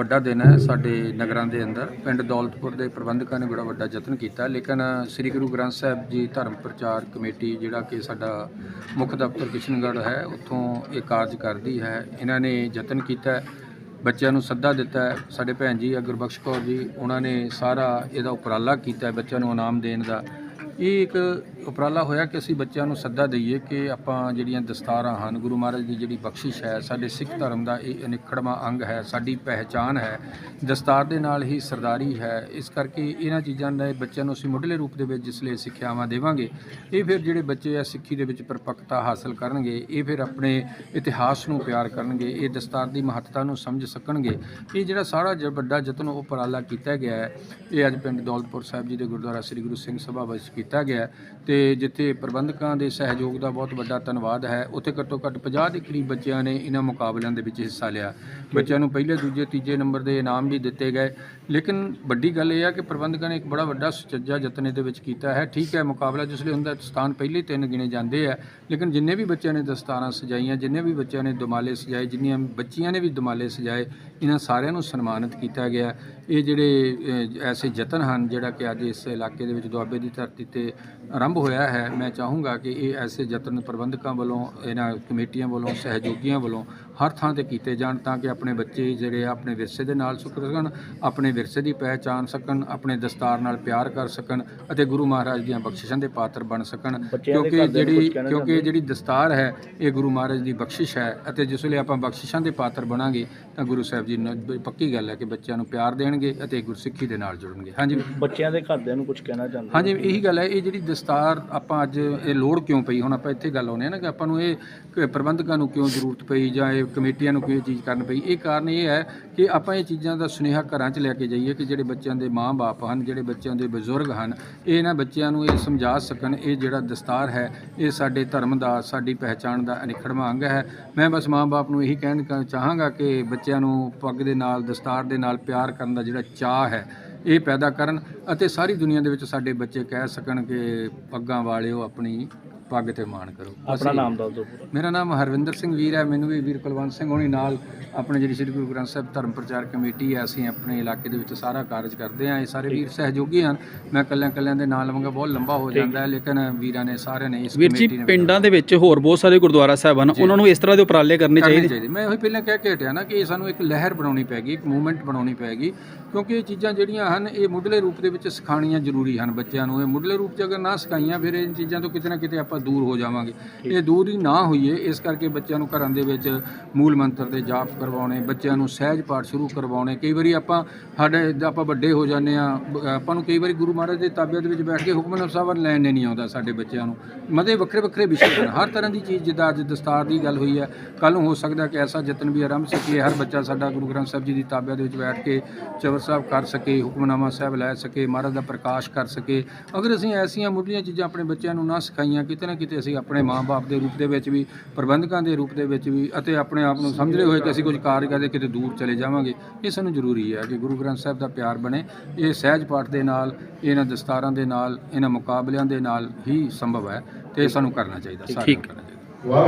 ਵੱਡਾ ਦਿਨ ਹੈ ਸਾਡੇ ਨਗਰਾਂ ਦੇ ਅੰਦਰ। ਪਿੰਡ ਦੌਲਤਪੁਰ ਦੇ ਪ੍ਰਬੰਧਕਾਂ ਨੇ ਬੜਾ ਵੱਡਾ ਯਤਨ ਕੀਤਾ, ਲੇਕਿਨ ਸ੍ਰੀ ਗੁਰੂ ਗ੍ਰੰਥ ਸਾਹਿਬ ਜੀ ਧਰਮ ਪ੍ਰਚਾਰ ਕਮੇਟੀ ਜਿਹੜਾ ਕਿ ਸਾਡਾ ਮੁੱਖ ਦਫ਼ਤਰ ਕਿਸ਼ਨਗੜ੍ਹ ਹੈ, ਉੱਥੋਂ ਇਹ ਕਾਰਜ ਕਰਦੀ ਹੈ। ਇਹਨਾਂ ਨੇ ਯਤਨ ਕੀਤਾ, ਬੱਚਿਆਂ ਨੂੰ ਸੱਦਾ ਦਿੱਤਾ। ਸਾਡੇ ਭੈਣ ਜੀ ਆ ਗੁਰਬਖਸ਼ ਕੌਰ ਜੀ, ਉਹਨਾਂ ਨੇ ਸਾਰਾ ਇਹਦਾ ਉਪਰਾਲਾ ਕੀਤਾ ਬੱਚਿਆਂ ਨੂੰ ਇਨਾਮ ਦੇਣ ਦਾ। ਇਹ ਇੱਕ ਉਪਰਾਲਾ ਹੋਇਆ ਕਿ ਅਸੀਂ ਬੱਚਿਆਂ ਨੂੰ ਸੱਦਾ ਦਈਏ ਕਿ ਆਪਾਂ ਜਿਹੜੀਆਂ ਦਸਤਾਰਾਂ ਹਨ, ਗੁਰੂ ਮਹਾਰਾਜ ਦੀ ਜਿਹੜੀ ਬਖਸ਼ਿਸ਼ ਹੈ, ਸਾਡੇ ਸਿੱਖ ਧਰਮ ਦਾ ਇਹ ਅਨਿੱਖੜਵਾਂ ਅੰਗ ਹੈ, ਸਾਡੀ ਪਹਿਚਾਨ ਹੈ, ਦਸਤਾਰ ਦੇ ਨਾਲ ਹੀ ਸਰਦਾਰੀ ਹੈ। ਇਸ ਕਰਕੇ ਇਹਨਾਂ ਚੀਜ਼ਾਂ ਦੇ ਬੱਚਿਆਂ ਨੂੰ ਅਸੀਂ ਮੁੱਢਲੇ ਰੂਪ ਦੇ ਵਿੱਚ ਜਿਸ ਲਈ ਸਿੱਖਿਆਵਾਂ ਦੇਵਾਂਗੇ, ਇਹ ਫਿਰ ਜਿਹੜੇ ਬੱਚੇ ਆ ਸਿੱਖੀ ਦੇ ਵਿੱਚ ਪਰਪੱਕਤਾ ਹਾਸਲ ਕਰਨਗੇ, ਇਹ ਫਿਰ ਆਪਣੇ ਇਤਿਹਾਸ ਨੂੰ ਪਿਆਰ ਕਰਨਗੇ, ਇਹ ਦਸਤਾਰ ਦੀ ਮਹੱਤਤਾ ਨੂੰ ਸਮਝ ਸਕਣਗੇ। ਇਹ ਜਿਹੜਾ ਸਾਰਾ ਜ- ਵੱਡਾ ਯਤਨ ਉਪਰਾਲਾ ਕੀਤਾ ਗਿਆ ਹੈ, ਇਹ ਅੱਜ ਪਿੰਡ ਦੌਲਤਪੁਰ ਸਾਹਿਬ ਜੀ ਦੇ ਗੁਰਦੁਆਰਾ ਸ੍ਰੀ ਗੁਰੂ ਸਿੰਘ ਸਭਾ ਵਿੱਚ ਕੀਤਾ ਗਿਆ ਹੈ ਤੇ ਜਿੱਥੇ ਪ੍ਰਬੰਧਕਾਂ ਦੇ ਸਹਿਯੋਗ ਦਾ ਬਹੁਤ ਵੱਡਾ ਧੰਨਵਾਦ ਹੈ, ਉੱਥੇ ਘੱਟੋ ਘੱਟ 50 ਦੇ ਕਰੀਬ ਬੱਚਿਆਂ ਨੇ ਇਹਨਾਂ ਮੁਕਾਬਲਿਆਂ ਦੇ ਵਿੱਚ ਹਿੱਸਾ ਲਿਆ। ਬੱਚਿਆਂ ਨੂੰ ਪਹਿਲੇ, ਦੂਜੇ, ਤੀਜੇ ਨੰਬਰ ਦੇ ਇਨਾਮ ਵੀ ਦਿੱਤੇ ਗਏ। ਲੇਕਿਨ ਵੱਡੀ ਗੱਲ ਇਹ ਹੈ ਕਿ ਪ੍ਰਬੰਧਕਾਂ ਨੇ ਇੱਕ ਬੜਾ ਵੱਡਾ ਸੁਚੱਜਾ ਯਤਨ ਇਹਦੇ ਵਿੱਚ ਕੀਤਾ ਹੈ। ਠੀਕ ਹੈ, ਮੁਕਾਬਲਾ ਜਿਸ ਲਈ ਹੁੰਦਾ ਦਸਤਾਨ ਪਹਿਲੇ ਤਿੰਨ ਗਿਣੇ ਜਾਂਦੇ ਆ, ਲੇਕਿਨ ਜਿੰਨੇ ਵੀ ਬੱਚਿਆਂ ਨੇ ਦਸਤਾਰਾਂ ਸਜਾਈਆਂ, ਜਿੰਨੇ ਵੀ ਬੱਚਿਆਂ ਨੇ ਦਮਾਲੇ ਸਜਾਏ, ਜਿੰਨੀਆਂ ਬੱਚੀਆਂ ਨੇ ਵੀ ਦੁਮਾਲੇ ਸਜਾਏ, ਇਹਨਾਂ ਸਾਰਿਆਂ ਨੂੰ ਸਨਮਾਨਿਤ ਕੀਤਾ ਗਿਆ। ਇਹ ਜਿਹੜੇ ਐਸੇ ਯਤਨ ਹਨ ਜਿਹੜਾ ਕਿ ਅੱਜ ਇਸ ਇਲਾਕੇ ਦੇ ਵਿੱਚ ਦੁਆਬੇ ਦੀ ਧਰਤੀ ਤੇ ਆਰੰਭ ਹੋਇਆ ਹੈ, ਮੈਂ ਚਾਹੂੰਗਾ ਕਿ ਇਹ ਐਸੇ ਯਤਨ ਪ੍ਰਬੰਧਕਾਂ ਵੱਲੋਂ, ਇਹਨਾਂ ਕਮੇਟੀਆਂ ਵੱਲੋਂ, ਸਹਿਯੋਗੀਆਂ ਵੱਲੋਂ ਹਰ ਥਾਂ ਤੇ ਕੀਤੇ ਜਾਣ ਤਾਂ ਕਿ ਆਪਣੇ ਬੱਚੇ ਜਿਹੜੇ ਆ ਆਪਣੇ ਵਿਰਸੇ ਦੇ ਨਾਲ ਸੁਖ ਸਕਣ ਆਪਣੇ ਵਿਰਸੇ ਦੀ ਪਹਿਚਾਨ ਸਕਣ ਆਪਣੇ ਦਸਤਾਰ ਨਾਲ ਪਿਆਰ ਕਰ ਸਕਣ ਅਤੇ ਗੁਰੂ ਮਹਾਰਾਜ ਦੀਆਂ ਬਖਸ਼ਿਸ਼ਾਂ ਦੇ ਪਾਤਰ ਬਣ ਸਕਣ। ਕਿਉਂਕਿ ਜਿਹੜੀ ਕਿਉਂਕਿ ਜਿਹੜੀ ਦਸਤਾਰ ਹੈ ਇਹ ਗੁਰੂ ਮਹਾਰਾਜ ਦੀ ਬਖਸ਼ਿਸ਼ ਹੈ ਅਤੇ ਜਿਸ ਵੇਲੇ ਆਪਾਂ ਬਖਸ਼ਿਸ਼ਾਂ ਦੇ ਪਾਤਰ ਬਣਾਂਗੇ ਤਾਂ ਗੁਰੂ ਸਾਹਿਬ ਜੀ ਨੂੰ ਪੱਕੀ ਗੱਲ ਹੈ ਕਿ ਬੱਚਿਆਂ ਨੂੰ ਪਿਆਰ ਦੇਣਗੇ ਅਤੇ ਗੁਰਸਿੱਖੀ ਦੇ ਨਾਲ ਜੁੜਨਗੇ। ਹਾਂਜੀ। ਬੱਚਿਆਂ ਦੇ ਘਰਦਿਆਂ ਨੂੰ ਕੁਝ ਕਹਿਣਾ ਚਾਹੁੰਦੇ ਹਾਂਜੀ ਇਹੀ ਗੱਲ ਹੈ ਇਹ ਜਿਹੜੀ ਦਸਤਾਰ ਆਪਾਂ ਅੱਜ ਇਹ ਲੋੜ ਕਿਉਂ ਪਈ? ਹੁਣ ਆਪਾਂ ਇੱਥੇ ਗੱਲ ਆਉਂਦੇ ਆ ਨਾ ਕਿ ਆਪਾਂ ਨੂੰ ਇਹ ਪ੍ਰਬੰਧਕਾਂ ਨੂੰ ਕਿਉਂ ਜ਼ਰੂਰਤ ਪਈ ਜਾਂ ਇਹ ਕਮੇਟੀਆਂ ਨੂੰ ਕੋਈ ਚੀਜ਼ ਕਰਨ ਪਈ। ਇਹ ਕਾਰਨ ਇਹ ਹੈ ਕਿ ਆਪਾਂ ਇਹ ਚੀਜ਼ਾਂ ਦਾ ਸੁਨੇਹਾ ਘਰਾਂ 'ਚ ਲੈ ਕੇ ਜਾਈਏ ਕਿ ਜਿਹੜੇ ਬੱਚਿਆਂ ਦੇ ਮਾਂ-ਬਾਪ ਹਨ, ਜਿਹੜੇ ਬੱਚਿਆਂ ਦੇ ਬਜ਼ੁਰਗ ਹਨ, ਇਹ ਇਹਨਾਂ ਬੱਚਿਆਂ ਨੂੰ ਇਹ ਸਮਝਾ ਸਕਣ, ਇਹ ਜਿਹੜਾ ਦਸਤਾਰ ਹੈ, ਇਹ ਸਾਡੇ ਧਰਮ ਦਾ, ਸਾਡੀ ਪਹਿਚਾਣ ਦਾ ਅਨਿੱਖੜਵਾਂ ਅੰਗ ਹੈ। ਮੈਂ ਬਸ ਮਾਂ-ਬਾਪ ਨੂੰ ਇਹੀ ਕਹਿਣ ਕ- ਚਾਹਾਂਗਾ ਕਿ ਬੱਚਿਆਂ ਨੂੰ ਪੱਗ ਦੇ ਨਾਲ, ਦਸਤਾਰ ਦੇ ਨਾਲ ਪਿਆਰ ਕਰਨ ਦਾ ਜਿਹੜਾ ਚਾਹ ਹੈ, ਇਹ ਪੈਦਾ ਕਰਨ ਅਤੇ ਸਾਰੀ ਦੁਨੀਆ ਦੇ ਵਿੱਚ ਸਾਡੇ ਬੱਚੇ ਕਹਿ ਸਕਣ ਕਿ ਪੱਗਾਂ ਵਾਲਿਓ ਆਪਣੀ ਪੱਗ ਤੇ ਮਾਣ ਕਰੋ। ਆਪਣਾ ਨਾਮ ਦੱਸ ਦਿਓ ਪੂਰਾ। ਮੇਰਾ ਨਾਮ ਹਰਵਿੰਦਰ ਸਿੰਘ ਵੀਰ ਹੈ। ਮੈਨੂੰ ਵੀ ਵੀਰ ਕੁਲਵੰਤ ਸਿੰਘ ਹੋਣੀ ਨਾਲ ਆਪਣੇ ਜਿਹੜੀ ਸ੍ਰੀ ਗੁਰੂ ਗ੍ਰੰਥ ਸਾਹਿਬ ਧਰਮ ਪ੍ਰਚਾਰ ਕਮੇਟੀ ਹੈ ਅਸੀਂ ਆਪਣੇ ਇਲਾਕੇ ਦੇ ਵਿੱਚ ਸਾਰਾ ਕਾਰਜ ਕਰਦੇ ਹਾਂ। ਇਹ ਸਾਰੇ ਵੀਰ ਸਹਿਯੋਗੀ ਹਨ। ਮੈਂ ਕੱਲਿਆਂ ਕੱਲਿਆਂ ਦੇ ਨਾਂ ਲਵਾਂਗਾ ਬਹੁਤ ਲੰਬਾ ਹੋ ਜਾਂਦਾ ਹੈ ਲੇਕਿਨ ਵੀਰਾਂ ਨੇ ਸਾਰਿਆਂ ਨੇ ਇਸ ਵੀਰ ਜੀ ਪਿੰਡਾਂ ਦੇ ਵਿੱਚ ਹੋਰ ਬਹੁਤ ਸਾਰੇ ਗੁਰਦੁਆਰਾ ਸਾਹਿਬ ਹਨ। ਉਹਨਾਂ ਨੂੰ ਇਸ ਤਰ੍ਹਾਂ ਦੇ ਉਪਰਾਲੇ ਕਰਨੇ ਚਾਹੀਦੇ। ਮੈਂ ਉਹੀ ਪਹਿਲਾਂ ਕਹਿ ਕੇ ਹਟਿਆ ਨਾ ਕਿ ਸਾਨੂੰ ਇੱਕ ਲਹਿਰ ਬਣਾਉਣੀ ਪੈਗੀ ਇੱਕ ਮੂਵਮੈਂਟ ਬਣਾਉਣੀ ਪੈਗੀ ਕਿਉਂਕਿ ਇਹ ਚੀਜ਼ਾਂ ਜਿਹੜੀਆਂ ਹਨ ਇਹ ਮੁੱਢਲੇ ਰੂਪ ਦੇ ਵਿੱਚ ਸਿਖਾਉਣੀਆਂ ਜ਼ਰੂਰੀ ਹਨ ਬੱਚਿਆਂ ਨੂੰ। ਇਹ ਮੁੱਢਲੇ ਰੂਪ 'ਚ ਅਗਰ ਨਾ ਸਿਖਾਈਆਂ ਫਿਰ ਇਹ ਚੀਜ਼ਾਂ ਤੋਂ ਕਿਤੇ ਨਾ ਕਿਤੇ ਆਪਾਂ ਦੂਰ ਹੋ ਜਾਵਾਂਗੇ। ਇਹ ਦੂਰ ਹੀ ਨਾ ਹੋਈਏ ਇਸ ਕਰਕੇ ਬੱਚਿਆਂ ਨੂੰ ਘਰਾਂ ਦੇ ਵਿੱਚ ਮੂਲ ਮੰਤਰ ਦੇ ਜਾਪ ਕਰਵਾਉਣੇ ਬੱਚਿਆਂ ਨੂੰ ਸਹਿਜ ਪਾਠ ਸ਼ੁਰੂ ਕਰਵਾਉਣੇ। ਕਈ ਵਾਰੀ ਆਪਾਂ ਸਾਡੇ ਆਪਾਂ ਵੱਡੇ ਹੋ ਜਾਂਦੇ ਆ ਆਪਾਂ ਨੂੰ ਕਈ ਵਾਰੀ ਗੁਰੂ ਮਹਾਰਾਜ ਦੇ ਤਾਬਿਆਂ ਦੇ ਵਿੱਚ ਬੈਠ ਕੇ ਹੁਕਮਨਾਮਾ ਸਾਹਿਬ ਲੈਣ ਨਹੀਂ ਆਉਂਦਾ ਸਾਡੇ ਬੱਚਿਆਂ ਨੂੰ। ਮਤੇ ਵੱਖਰੇ ਵੱਖਰੇ ਵਿਸ਼ੇ ਹਨ। ਹਰ ਤਰ੍ਹਾਂ ਦੀ ਚੀਜ਼ ਜਿੱਦਾਂ ਅੱਜ ਦਸਤਾਰ ਦੀ ਗੱਲ ਹੋਈ ਹੈ ਕੱਲ ਨੂੰ ਹੋ ਸਕਦਾ ਕਿ ਐਸਾ ਯਤਨ ਵੀ ਆਰੰਭ ਸਕੀਏ। ਹਰ ਬੱਚਾ ਸਾਡਾ ਗੁਰੂ ਗ੍ਰੰਥ ਸਾਹਿਬ ਜੀ ਦੀ ਤਾਬਿਆਂ ਦੇ ਵਿੱਚ ਬੈਠ ਕੇ ਚਵਰ ਸਾਹਿਬ ਕਰ ਸਕੇ ਹੁਕਮਨਾਮਾ ਸਾਹਿਬ ਲੈ ਸਕੇ ਮਹਾਰਾਜ ਦਾ ਪ੍ਰਕਾਸ਼ ਕਰ ਸਕੇ। ਅਗਰ ਅਸੀਂ ਐਸੀਆਂ ਮੁੱਢਲੀਆਂ ਚੀਜ਼ਾਂ ਆਪਣੇ ਬੱਚਿਆਂ ਨੂੰ ਨਾ ਸਿਖਾਈਆਂ ਕਿਤੇ ਨਾ ਕਿਤੇ ਅਸੀਂ ਆਪਣੇ ਮਾਪੇ ਦੇ ਰੂਪ ਦੇ ਵਿੱਚ ਵੀ ਪ੍ਰਬੰਧਕਾਂ ਦੇ ਰੂਪ ਦੇ ਵਿੱਚ ਵੀ ਅਤੇ ਆਪਣੇ ਆਪ ਨੂੰ ਸਮਝਦੇ ਹੋਏ ਕਿ ਅਸੀਂ ਕੁਝ ਕਾਰਜ ਕਰਦੇ ਕਿਤੇ ਦੂਰ ਚਲੇ ਜਾਵਾਂਗੇ ਇਹ ਸਾਨੂੰ ਜ਼ਰੂਰੀ ਹੈ ਕਿ ਗੁਰੂ ਗ੍ਰੰਥ ਸਾਹਿਬ ਦਾ ਪਿਆਰ ਬਣੇ। ਇਹ ਸਹਿਜ ਪਾਠ ਦੇ ਨਾਲ ਇਹਨਾਂ ਦਸਤਾਰਾਂ ਦੇ ਨਾਲ ਇਹਨਾਂ ਮੁਕਾਬਲਿਆਂ ਦੇ ਨਾਲ ਹੀ ਸੰਭਵ ਹੈ ਤੇ ਸਾਨੂੰ ਕਰਨਾ ਚਾਹੀਦਾ ਸਾਰਿਆਂ ਨੂੰ ਕਰਨਾ ਚਾਹੀਦਾ।